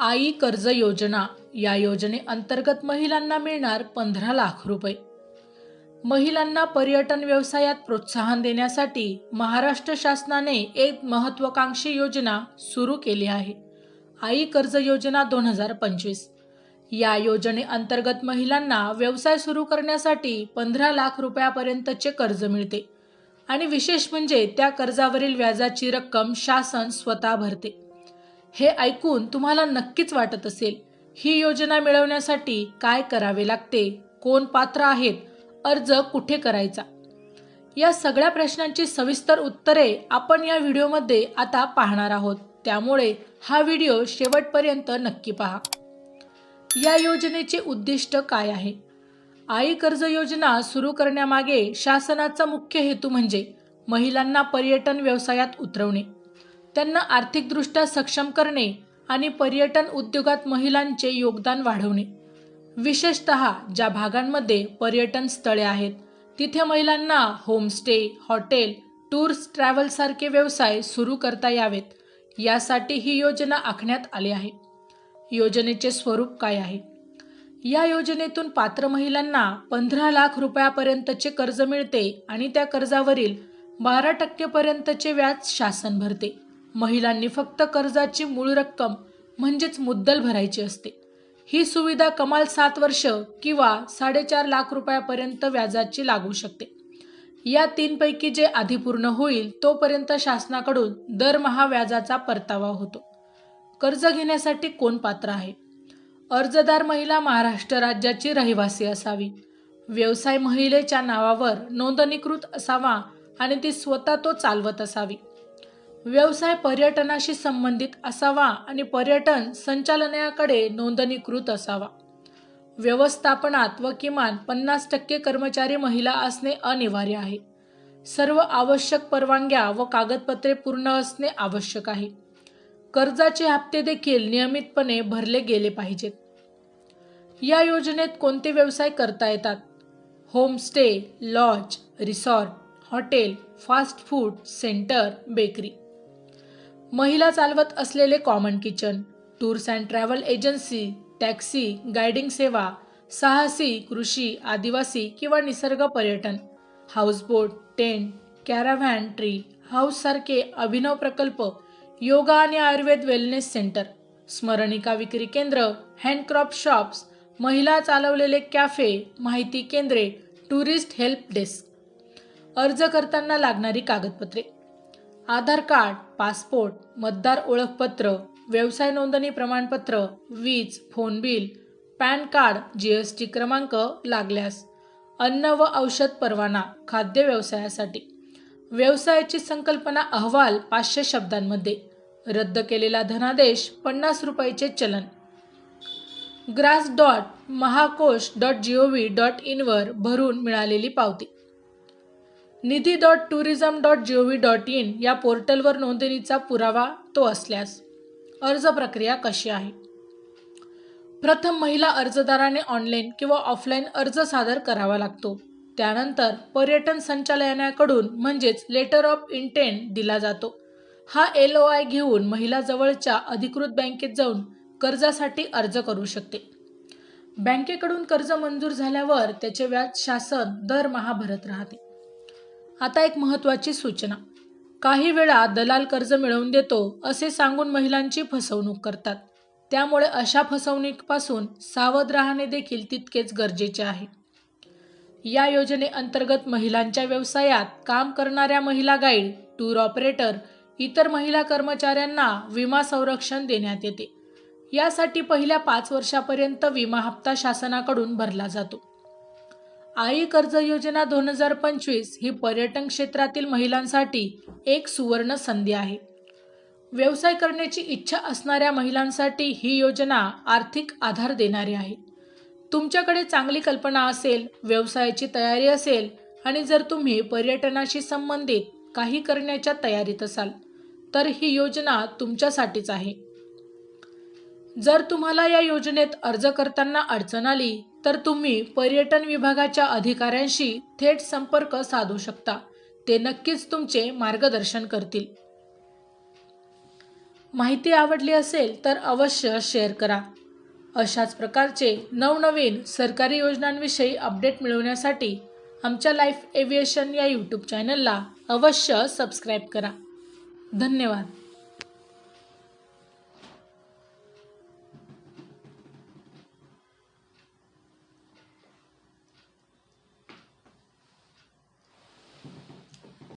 आई कर्ज योजना या योजनेअंतर्गत महिलांना मिळणार पंधरा लाख रुपये. महिलांना पर्यटन व्यवसायात प्रोत्साहन देण्यासाठी महाराष्ट्र शासनाने एक महत्त्वाकांक्षी योजना सुरू केली आहे. आई कर्ज योजना दोन हजार पंचवीस. या योजनेअंतर्गत महिलांना व्यवसाय सुरू करण्यासाठी पंधरा लाख रुपयापर्यंतचे कर्ज मिळते. आणि विशेष म्हणजे त्या कर्जावरील व्याजाची रक्कम शासन स्वतः भरते. हे ऐकून तुम्हाला नक्कीच वाटत असेल ही योजना मिळवण्यासाठी काय करावे लागते कोण पात्र आहेत अर्ज कुठे करायचा? या सगळ्या प्रश्नांची सविस्तर उत्तरे आपण या व्हिडिओमध्ये आता पाहणार आहोत. त्यामुळे हा व्हिडिओ शेवटपर्यंत नक्की पहा. या योजनेचे उद्दिष्ट काय आहे? आई कर्ज योजना सुरू करण्यामागे शासनाचा मुख्य हेतू म्हणजे महिलांना पर्यटन व्यवसायात उतरवणे. त्यांना आर्थिकदृष्ट्या सक्षम करणे आणि पर्यटन उद्योगात महिलांचे योगदान वाढवणे. विशेषत ज्या भागांमध्ये पर्यटन स्थळे आहेत तिथे महिलांना होमस्टे हॉटेल टूर्स ट्रॅव्हलसारखे व्यवसाय सुरू करता यावेत. यासाठी ही योजना आखण्यात आली आहे. योजनेचे स्वरूप काय आहे? या योजनेतून पात्र महिलांना पंधरा लाख रुपयापर्यंतचे कर्ज मिळते आणि त्या कर्जावरील बारा टक्केपर्यंतचे व्याज शासन भरते. महिलांनी फक्त कर्जाची मूळ रक्कम म्हणजेच मुद्दल भरायची असते. ही सुविधा कमाल सात वर्ष किंवा साडेचार लाख रुपयापर्यंत व्याजाची लागू शकते. या तीनपैकी जे आधी पूर्ण होईल तोपर्यंत शासनाकडून दरमहा व्याजाचा परतावा होतो. कर्ज घेण्यासाठी कोण पात्र आहे? अर्जदार महिला महाराष्ट्र राज्याची रहिवासी असावी. व्यवसाय महिलेच्या नावावर नोंदणीकृत असावा आणि ती स्वतः तो चालवत असावी. व्यवसाय पर्यटनाशी संबंधित असावा आणि पर्यटन संचालनाकडे नोंदणीकृत असावा. व्यवस्थापनात व किमान पन्नास टक्के कर्मचारी महिला असणे अनिवार्य आहे. सर्व आवश्यक परवानग्या व कागदपत्रे पूर्ण असणे आवश्यक आहे. कर्जाचे हप्ते देखील नियमितपणे भरले गेले पाहिजेत. या योजनेत कोणते व्यवसाय करता येतात? Homestay lodge resort hotel fast food centre bakery. महिला चालवत असलेले common kitchen tours and travel agency taxi guiding सेवा साहसी कृषी आदिवासी किंवा निसर्ग पर्यटन हाऊसबोट टेंट कॅराव्हॅन ट्री हाऊससारखे अभिनव प्रकल्प योगा आणि आयुर्वेद वेलनेस सेंटर स्मरणिका विक्री केंद्र हँडक्रॉप शॉप्स महिला चालवलेले कॅफे माहिती केंद्रे टुरिस्ट हेल्प डेस्क अर्ज करताना लागणारी कागदपत्रे. आधार कार्ड पासपोर्ट मतदार ओळखपत्र व्यवसाय नोंदणी प्रमाणपत्र वीज phone bill PAN card G S T क्रमांक लागल्यास अन्न व औषध परवाना खाद्य व्यवसायासाठी. व्यवसायाची संकल्पना अहवाल पाचशे शब्दांमध्ये. रद्द केलेला धनादेश पन्नास रुपयाचे चलन. GRAS dot Mahakosh dot G O V dot इनवर भरून मिळालेली पावती. Nidhi dot tourism dot G O V dot in या पोर्टलवर नोंदणीचा पुरावा तो असल्यास अर्ज प्रक्रिया कशी आहे? प्रथम महिला अर्जदाराने ऑनलाईन किंवा ऑफलाईन अर्ज सादर करावा लागतो. त्यानंतर पर्यटन संचालनाकडून म्हणजेच लेटर ऑफ इंटेंट दिला जातो. हा एल ओ आय घेऊन महिला जवळच्या अधिकृत बँकेत जाऊन कर्जासाठी अर्ज करू शकते. बँकेकडून कर्ज मंजूर झाल्यावर त्याचे व्याज शासन दरमहा भरत राहते. आता एक महत्त्वाची सूचना. काही वेळा दलाल कर्ज मिळवून देतो असे सांगून महिलांची फसवणूक करतात. त्यामुळे अशा फसवणुकीपासून सावध राहणे देखील तितकेच गरजेचे आहे. या योजनेअंतर्गत महिलांच्या व्यवसायात काम करणाऱ्या महिला गाईड टूर ऑपरेटर इतर महिला कर्मचाऱ्यांना विमा संरक्षण देण्यात येते. यासाठी पहिल्या पाच वर्षापर्यंत विमा हप्ता शासनाकडून भरला जातो. आई कर्ज योजना दोन हजार पंचवीस ही पर्यटन क्षेत्रातील महिलांसाठी एक सुवर्ण संधी आहे. व्यवसाय करण्याची इच्छा असणाऱ्या महिलांसाठी ही योजना आर्थिक आधार देणारी आहे. तुमच्याकडे चांगली कल्पना असेल व्यवसायाची तयारी असेल आणि जर तुम्ही पर्यटनाशी संबंधित काही करण्याच्या तयारीत असाल तर ही योजना तुमच्यासाठीच आहे. जर तुम्हाला या योजनेत अर्ज करताना अडचण आली तर तुम्ही पर्यटन विभागाच्या अधिकाऱ्यांशी थेट संपर्क साधू शकता. ते नक्कीच तुमचे मार्गदर्शन करतील. माहिती आवडली असेल तर अवश्य शेअर करा. अशाच प्रकारचे नवनवीन सरकारी योजनांविषयी अपडेट मिळवण्यासाठी आमच्या लाईफ एव्हिएशन या यूट्यूब चॅनलला अवश्य सबस्क्राईब करा. धन्यवाद.